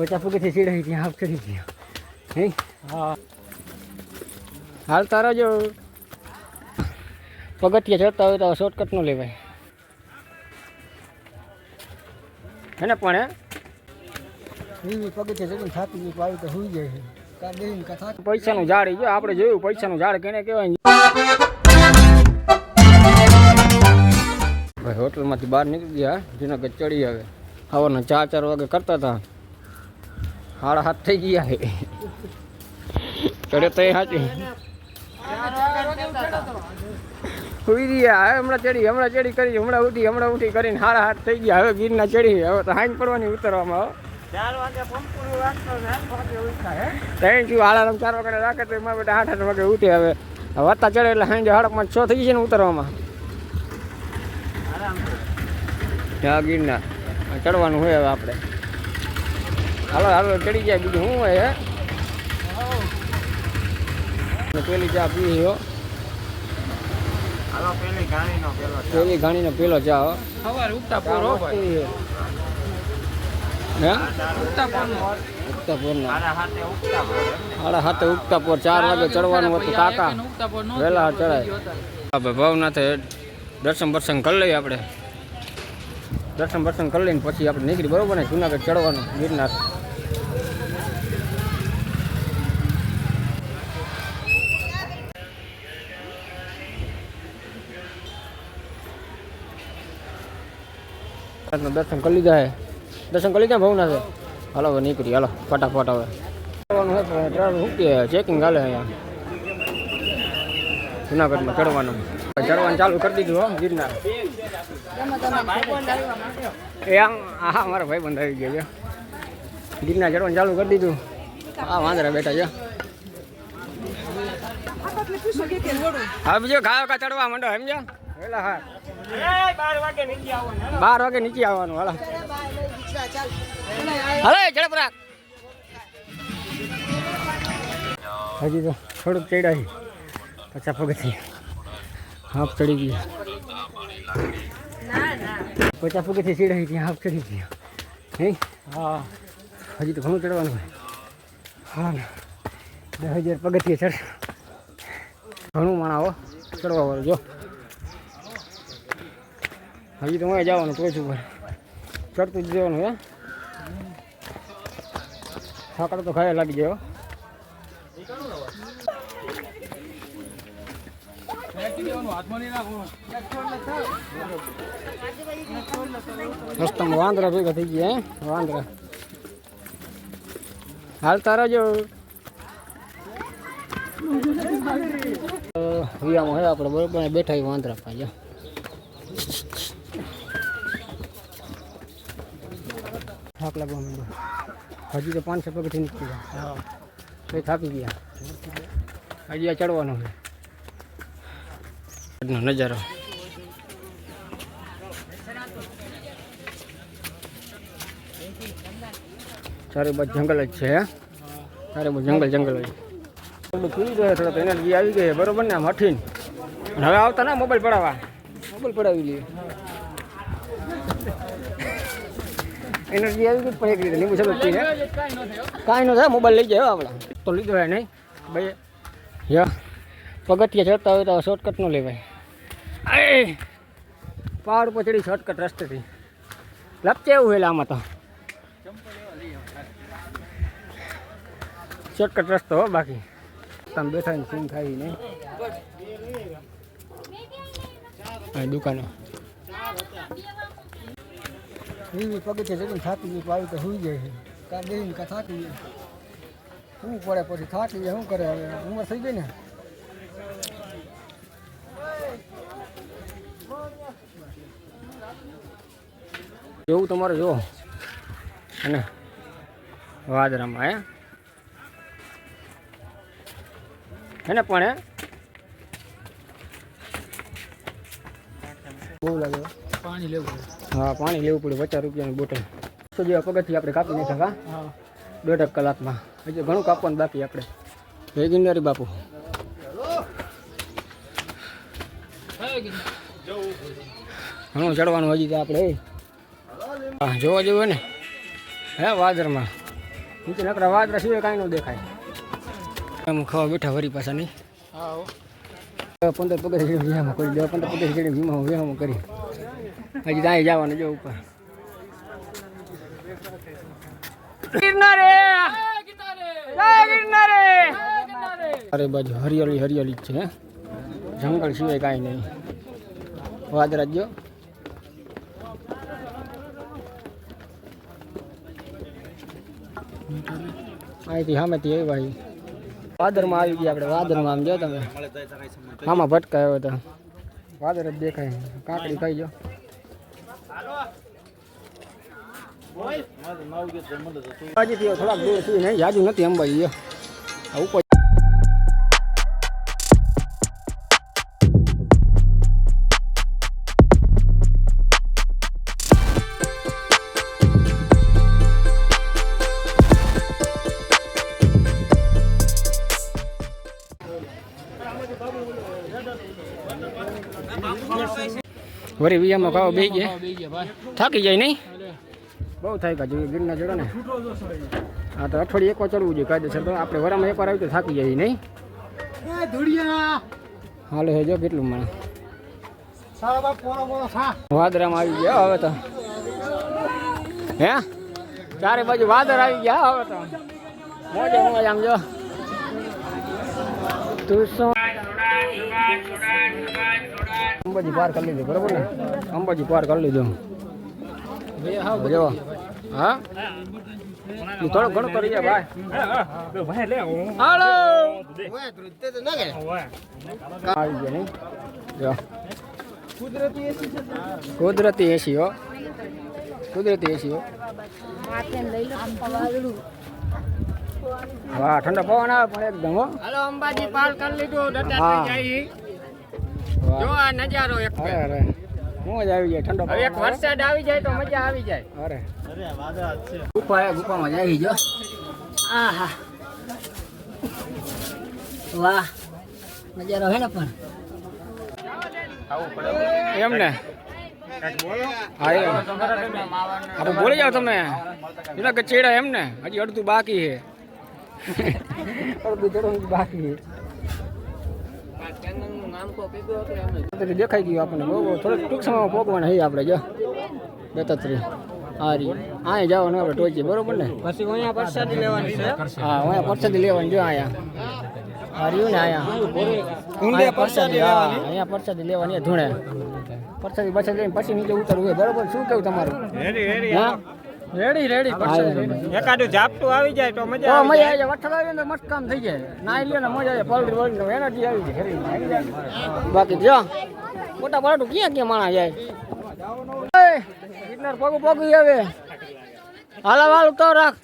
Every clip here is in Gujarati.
પચાસ પગથી સીડાઈ ત્યાં હાફ ચડી ગયો હે? હા. હાલ તારા જો પગથિયા ચડતા હોય તો શોર્ટકટ નો લેવાય. હે ને પણ હે? પગથિયા ચડીને થાકી ગયું આવી તો હોઈ જાય છે. પૈસાનું ઝાડ જો આપણે જોયું પૈસાનું ઝાડ કેને કહેવાય. ભાઈ હોટલમાંથી બહાર નીકળી ગયા જુનાગઢ ચડી આવે. સવારના ચાર ચાર વાગે કરતા હતા. હાડા હાથ થઈ ગયા હે. ચડે તો સાચી સુઈ રહ્યા હવે હમણાં ચડી હમણાં ચડી કરી હમણાં ઉઠી હમણાં ઉઠી કરીને હાડા હાથ થઈ ગયા હવે ગીરના ચડી હવે તો હાઈન પડવાની ઉતરવામાં હે. ત્રણ આલારામ ચાર વાગે રાખે તો એમાં બેટા આઠ આઠ વાગે ઉઠે હવે. વત્તા ચડે એટલે સાંજે હડકમાં છ થઈ જશે ને ઉતરવામાં. ત્યાં ગીરના. ચડવાનું હોય હવે આપણે. હાલો હાલો ચડી જાય બીજું. શું હોય હે? પેલી ચા પી હો પેલી ઘાણી નો ઘાણીનો પેલો ચા હો. સવારે ઉગતા ચા હો પોર એમને સાડા હાથે ઉગતા પોર ચાર વાગે ચડવાનું હતું કાકા. વહેલા ચડાય. ભવનાથે દર્શન બર્શન કરી લઈએ આપણે. દર્શન બર્શન કરી લઈને પછી આપણે નીકળી બરોબર ને? જુનાગઢ ચડવાનું ગિરનાર. દર્શન કરી લીધા હે. દર્શન કરી લીધા ભવનાથે? હાલો હવે નીકળી હાલો ફટાફટ હવે. ચેકિંગ હાલે અહીંયા. જુનાગઢમાં ચડવાનું. ચડવાનું ચાલુ કરી દીધું હો ગિરનાર. એ આમ હા મારા ભાઈ બંધ આવી ગયો છે ગિરનાર ચડવાનું ચાલુ કરી દીધું. હા વાંદરા બેઠા છે હા બીજો ઘાયો કા ચડવા માંડો સમજ્યા પેલા હા બાર વાગે નીચે આવવાનું, હાલો. હાલો, ઝડપ હજી તો થોડુંક ચડ્યા પચાસ પગથી હાફ ચડી ગયા પચાસ પગથી ચડાઈ ત્યાં હાફ ચડી ગયા હે? હા હજી તો ઘણું ચડવાનું હોય. હા દસ હજાર પગથિયે ચડ ઘણું માણા ચડવા વાળું જો. હજી તો હું જવાનું ટોચ ઉપર ચડતું જ જવાનું, હે? થાકડ તો ખાયા લાગી હો. રસ્તામાં વાંદરા ભેગા થઈ ગયા વાંદરા. હાલ તારા જો. વિયામાં હોય આપણે બરોબર? બેઠા વાંદરા પાછા થાક લાગવા માંડ્યો. હજી તો પાંચસો પગથી નીકળી ગયા એ થાકી ગયા. હજી આ ચડવાનો છે. નજારો. ચારે બાજુ જંગલ જ છે ચારે બાજુ જંગલ જંગલ જ. થોડું પી ગયો થોડોક એનર્જી આવી ગઈ બરોબર ને અને હવે આવતા ના મોબાઈલ પડાવવા. મોબાઈલ પડાવી લઈએ. એનર્જી આવી ગઈ, પણ એક રીતે લીંબુ શરબત પીને કાંઈ ન થાય મોબાઈલ લઈ જાય આપણે. તો લીધો હોય નહીં. ભાઈ યા. પગથિયા ચડતા હોય તો શોર્ટકટ ન લેવાય. એ પહાડ ઉપર ચડી શોર્ટકટ રસ્તેથી. લપચે એવું હેલા આમાં તો. શોર્ટકટ રસ્તો હો બાકી. તમે બેઠા સીન ખાઈ નહીં. દુકાને. એવી પગથિયા જમીન થાકી ગયું આવી તો સુઈ જાય છે. કાં બેહીને કા થાકી જાય શું પડે પછી? થાકી જાય શું કરે હવે? ઉંમર થઈ ગઈ ને? એવું તમારે જો. અને વાદરામાં હે? હે ને પણ હે? બહુ લાગે પાણી લેવું હા પાણી લેવું પડે પચાસ રૂપિયાની બોટલ. તો જેવા પગથી આપણે કાપી નહીં શકા દોઢ કલાકમાં. હજી ઘણું કાપવાનું બાકી આપણે. જય ગિરનારી બાપુ. ઘણું ચડવાનું હજી તો આપણે. હા જોવા જેવું ને? હે વાદરમાં નીચે નકરા વાદરા સિવાય કાંઈ ન દેખાય. એમ ખાવા બેઠા વરી પાછા નહીં. પંદર પગથિયા વીમામાં કરી દસ પંદર પગથિયા વીમામાં વીમામાં કરી. હજી ત્યાં જવાનું જો ઉપર. અરે બાજુ હરિયાળી હરિયાળી જ છે જંગલ સિવાય કાંઈ નહીં. વાદરા જો અહીંથી સામેથી આવી ભાઈ વાદરમાં આવી ગયા આપણે વાદરમાં આમ જો તમે. આમાં ભટકાયો તો. વાદર જ દેખાય. કાકડી ખાઈ જો અંબાજીથી થોડાક દૂર સુધી નહીં જાજુ નથી અંબાજી જો આ ઉપર વરી વિયામાં ખાવા બે ગયા થાકી જાય નહીં બહુ થાય કા જોઈએ ગીરના જોડે ને. હા તો અઠવાડિયે એકવાર ચડવું જોઈએ કાયદેસર તો આપણે વરામાં એકવાર આવી તો થાકી જાય નહીં? હાલો હે જો કેટલું મને વાદરામાં આવી ગયા હવે તો. હે? ચારે બાજુ વાદર આવી ગયા હવે તો. મોજે મોજ આમ જો. તું શું? અંબાજી પાર કરી લીધું બરોબર ને? અંબાજી પાર કરી લીધું. હા. થોડું ઘણું કરી જા ભાઈ નહીં જો કુદરતી એસી હો કુદરતી એસી હો. વાહ ઠંડો પવન આવે પણ એકદમ હો અંબાજી પાર કરી નજારો એક અરે અરે મોજ આવી જાય ઠંડો હવે એક વરસાદ આવી જાય તો મજા આવી જાય. અરે. ગુફા હે, ગુફામાં આવી જો. આહા. વાહ. નજારો હે ને પણ. એમ ને? હા તો બોલી જાઓ તમે. એના કે એમ ને? હજી અડધું બાકી છે. અડધું બાકી છે. દેખાઈ ગયું આપણને. બહુ બહુ થોડુંક ટૂંક સમયમાં પોગવાના છે આપણે જો. દત્તાત્રી હા રી અહીંયા જવાનું આપણે ટોચી બરોબર ને? પછી અહીંયા પરસાદી લેવાની છે. હા અહીંયા પરસાદી લેવાની જો અહીંયા હા રહ્યું ને અહીંયા પરસાદી હા અહીંયા પરસાદી લેવાની ધૂણે. પરસાદી પરસાદી લઈને પછી નીચે ઉતરવું હોય બરોબર? શું કેવું તમારું? હા? રેડી રેડી હા, એકાદું ઝાપટું આવી જાય તો મજા તો મજા આવી જાય. વરસાદ આવી ને મસ્ત કામ થઈ જાય. નાઈ લે ને મજા આવે. પલટી પલટી એનર્જી આવી જાય. આવી. બાકી જો મોટા પલટું ક્યાં ક્યાં માણા જાય? ગિરનાર પગું પગું આવે હાલા વાળું તો રાખ.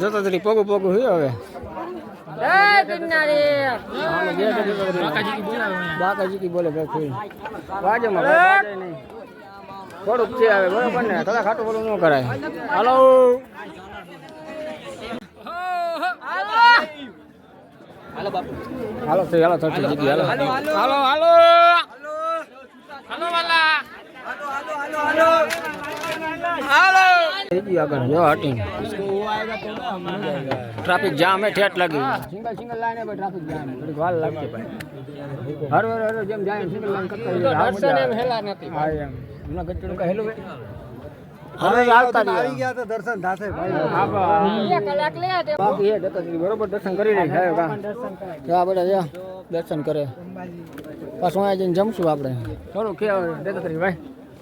જતો તરી પગું પગું હોય હવે. બાકાજી કી બોલે ભાઈ કોઈ. બાજુમાં ભાઈ નહીં. થોડુંક છે આવે બરાબર ને? થોડા ખાટું બોલું ન કરાય. હાલો. હાલો બાપુ. હાલો થતી જગ્યા હાલો. હાલો હાલો. હાલો વાલા. થઈ ટ્રાફિક જામ હે ઠેઠ લાગી. સિંગલ સિંગલ લાઈન હે ટ્રાફિક જામ. થોડીક વાર લાગશે ભાઈ. હર હર હર જેમ જાય સિંગલ લાઈન કરતા મજા એમ હેલા નથી. હા એમ. હમણાં ગચ્ચું કા હેલું હવે આવતા આવી ગયા તો દર્શન થાશે બરોબર દર્શન કરી રહી થાય કા જો આ બધા જો. દર્શન કરે. પાછું અહીંયા જઈને જમશું આપણે. થોડું કે દત્તાત્રેય ભાઈ.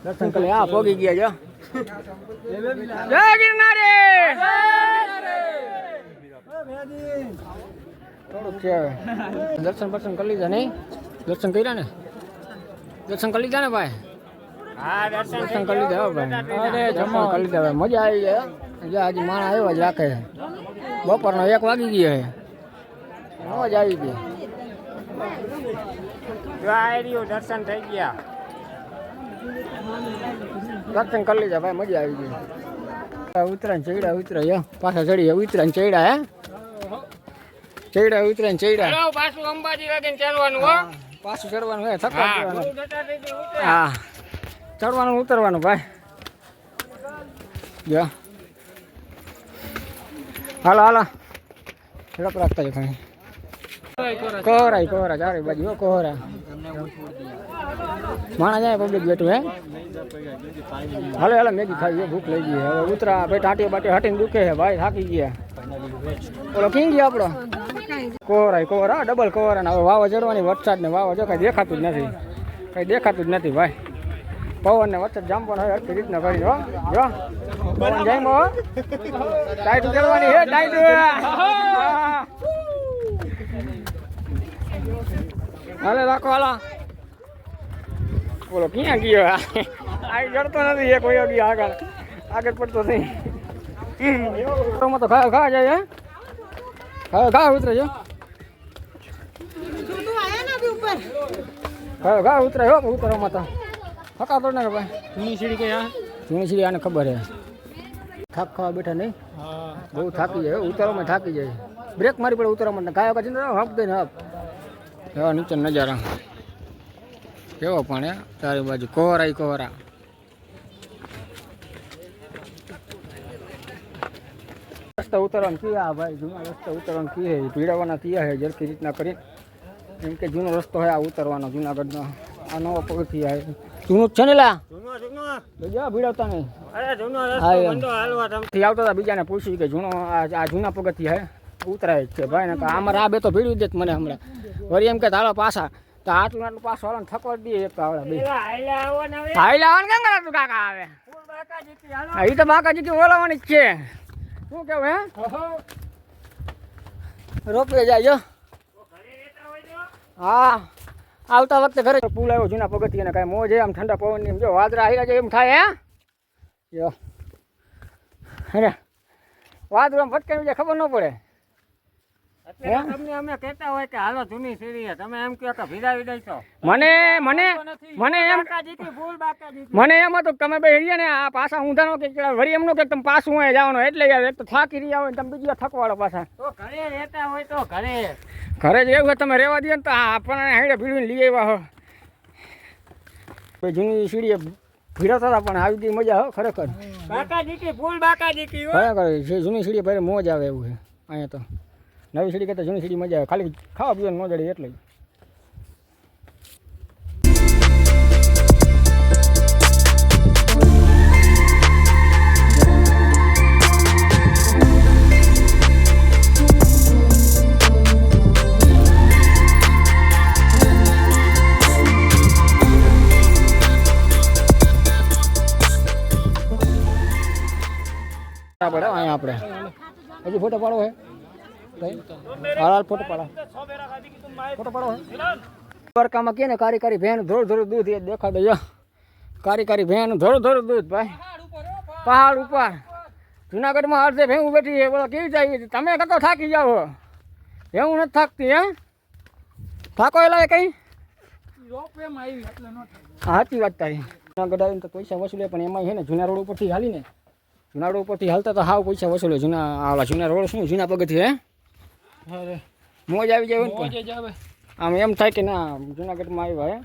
દર્શન કરે હા પોગી ગયા જો. જય ગિરનારી! થોડુંક છે દર્શન બર્શન કરી લીધા નહીં? દર્શન કર્યા ને? દર્શન કરી લીધા ને ભાઈ? દર્શન દર્શન કરી લીધા ભાઈ. અરે જમા. કરી લીધા ભાઈ મજા આવી જાય એટલે આજે માણસ આવ્યો જ રાખે. છે બપોરનો એક વાગી ગયો છે મજા આવી ગઈ. જો આ રહ્યું દર્શન થઈ ગયા. દર્શન કરી લીધા ભાઈ મજા આવી ગઈ. ઉતરાણ ચડ્યા ઉતરાય પાછા ચડીએ. ઉતરાણ ચડ્યા હે. ચડ્યા ઉતરાણ ચડ્યા પાછું અંબાજી લગીને ચડવાનું હો. પાછું ચડવાનું હે. થકવા હા. ચડવાનું, ઉતરવાનું, ભાઈ. જો. હાલો હાલો. ઝડપ રાખતા છે ખાલી કોહરા કોહરા, ચારે બાજુ, હો, કોહરા. માણા જાય પબ્લિક બેઠું, હે? હાલો હાલો, મેગી છે ભૂખ લઈ ગઈ હવે ઉતરા, ભાઈ ટાટી બાટી હટીને દુખે છે, ભાઈ, થાકી ગયા. ઓલો કિંગ ગયો આપણો. કોહરાય કોહરા, ડબલ કોહરા ને હવે વાવા ચડવાની વરસાદ ને વાવા જો કઈ દેખાતું જ નથી. કઈ દેખાતું જ નથી, ભાઈ. પવન ને વચ્ચે જામ હોય હરખી રીતના કરી હો જો. પવન જામ્યો હો. ટાઈટ ચડવાની હે ટાઈટ હાલે રાખો હાલા. બોલો ક્યાં ગયો? આ ચડતો નથી એ કોઈ ગયો આગળ. આગળ પડતો નહીં તો તો ખા ખા જાય હે? ખા ખા ઉતરે જો ખા ખા ઉતરે હો ઉતરવામાં તો. હકા તો ના ભાઈ? જૂની સીડી કઈ આ જૂની સીડી આને ખબર હે. થાક ખાવા બેઠા નહીં? બહુ થાકી જાય ઉતારવામાં થાકી જાય. બ્રેક મારી પડે ઉતારવામાં ગાયો કાચી હપ દઈને હપ એવા નીચે નજારા. કેવો પણ ચારે બાજુ કોહરા કોહરા. રસ્તા ઉતરવાનું કીયા ભાઈ જૂના રસ્તા ઉતરવાનું કી હે પીડાવાના કીયા હે જરખી રીતના કરી એમ કે જૂનો રસ્તો હે આ ઉતરવાનો જુનાગઢનો. આ નવો પગથી હે. જૂનું છે ને લા? જૂનો જૂનો. જા ભીડાવતા નહીં અરે જૂનો રસ્તો બંધો હાલવા તમે. આવતા હતા બીજાને પૂછ્યું કે જૂનો આ જૂના પગથી હે? ઉતરાય છે ભાઈ ને અમારે આ બે તો ભીડ્યું જ મને હમણાં. વળી એમ કે હાલો પાછા તો આટલું આટલું પાછું હાલો થકવા દઈએ એક તો આવડે બે. એવા હાલ્યા હવે. હાઈ લાવવાનું કેમ કરે તું કાકા આવે? બાકા ઈ તો બાકાજી કે ઓલાવાની જ છે. શું કેવું હે? રોપવે જાય જો. હા. આવતા વખતે ઘરે પુલ આવ્યો જૂના પગથિયાને કાંઈ મોજ આમ ઠંડા પવનની એમ જો વાદરા આવી જાય એમ થાય હે? જો. અરે વાદળું આમ ફટકાઈ જાય ખબર ન પડે. એટલે તમને અમે કહેતા હોય કે હાલો જૂની સીડી તમે એમ કહો કે ભીડાવી દઈશો. મને મને મને એમ મને એમ હતું તમે બે હિરિયા ને આ પાછા ઊંધાનો કે વળી એમનો કે તમે પાછું અહીંયા જવાનું એટલે એક તો થાકી રહ્યા હોય તમે બીજી થકવાળો પાછા. તો ઘરે રહેતા હોય તો ઘરે. ઘરે જ એવું તમે રહેવા દો ને તો આપણને હેડે ભીડીને લઈ આવ્યા હો. જૂની સીડીએ ભીડાતા હતા પણ આવી ગઈ મજા હો ખરેખર. બાકા ફૂલ બાકા ખરેખર જૂની સીડીએ ભાઈ મોજ આવે એવું છે. અહીંયા તો નવી સીડી કરતાં જૂની સીડી મજા આવે. ખાલી ખાવા પીવાનું મોજ એટલે. જ. પડે, અહીંયા આપણે. હજી ફોટો પાડો હે? હાલ હાલ, ફોટો પાડો. ફોટો પાડો હે? દ્વારકામાં કે ને કારી કારી ભેન ધોર ધોર દૂધ, એ દેખાડે જો કારી કારી ભેન ધોર ધોર દૂધ, ભાઈ. પહાડ ઉપર. જુનાગઢમાં અડધે ભેવું બેઠી છે. બોલો, કેવી જાય તમે કતો થાકી જાઓ ભેવું નથી થાકતી, હે? થાકો એલા કઈ સાચી વાત તારી. જુનાગઢ આવીને તો પૈસા વસૂલે, પણ એમાં છે ને, જૂના રોડ ઉપરથી હાલીને જૂના રોડ ઉપરથી હાલતા તો હાવ પૈસા વસૂલે. જૂના આવા જૂના રોડ શું? જૂના પગથી હે? મોજ આવી જાય મોજ ને પણ. આમ એમ થાય કે ના જુનાગઢમાં આવ્યા હે?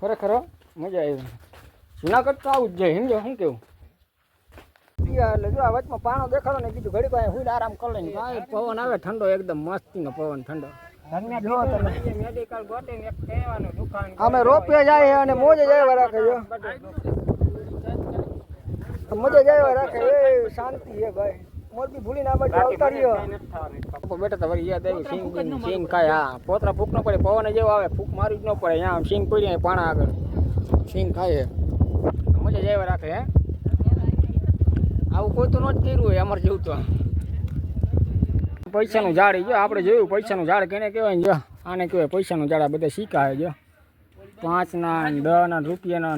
ખરેખર મજા આવી જુનાગઢ તો આવું જ જાય સમજો? શું કેવું? એટલે જો આ વચમાં પાણો દેખાડો ને બીજું ઘડી પાસે હુઈ આરામ કરી લઈને. ભાઈ પવન આવે ઠંડો એકદમ મસ્તીનો પવન ઠંડો. અમે રોપે જાય અને મોજે જાય રાખે મજા જાય રાખે. એ શાંતિ છે ભાઈ. મોરબી ભૂલીને આ બાજુ આવતા રહ્યો બેટા તો વળી યાદ આવી સિંગ સિંગ ખાય હા પોતરા ફૂક ન પડે પવન જેવો આવે ફૂક મારી જ ન પડે. અહીંયા આમ સિંગ પડી પાણા આગળ. સિંગ ખાય મજા જાય રાખે હે. આવું કોઈ તો ન જ કર્યું હોય અમારે જેવું તો. પૈસાનું ઝાડ જો આપણે જોયું પૈસાનું ઝાડ કેને કહેવાય ને જો. આને કહેવાય પૈસાનું ઝાડ આ બધા સિક્કા છે જો. પાંચના ને દસ ના રૂપિયાના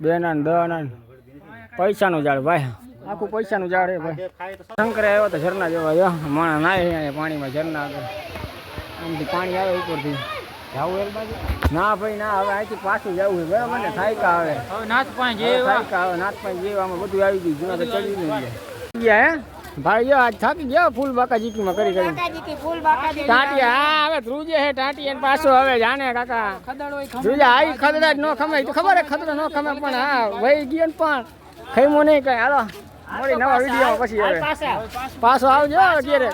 બે ના ને દસ ના ને પૈસાનું ઝાડ ભાઈ. આખું પૈસાનું ઝાડ છે ભાઈ. શંકરે આવ્યો તો ઝરના જેવા જો માણા નાય અહીંયા પાણીમાં ઝરના આમથી પાણી આવે ઉપરથી. જાવું એ બાજુ? ના ભાઈ ના હવે અહીંથી પાછું જવું છે. બરાબર ને? થાયકા આવે. હવે નાથ થાયકા આવે નાથપાઈ જેવા. બધું આવી ગયું. જુનાગઢ ચડી નહીં ગયા. હે? ભાઈ આજ થાકી ગયા ફૂલ બાકા જીકીમાં કરી. કરી ફૂલ બાકા હા હવે ધ્રુજે હે ટાટી એને પાછો હવે જાને કાકા. ધ્રુજા આઈ ખદડા જ ન ખમે તો ખબર હે ખદડા ન ખમે પણ હા વહી ગયો ને પણ. ખઈમો નહીં કઈ. હાલો મળી નવા વીડિયો પછી પાછો. આવજો અત્યારે.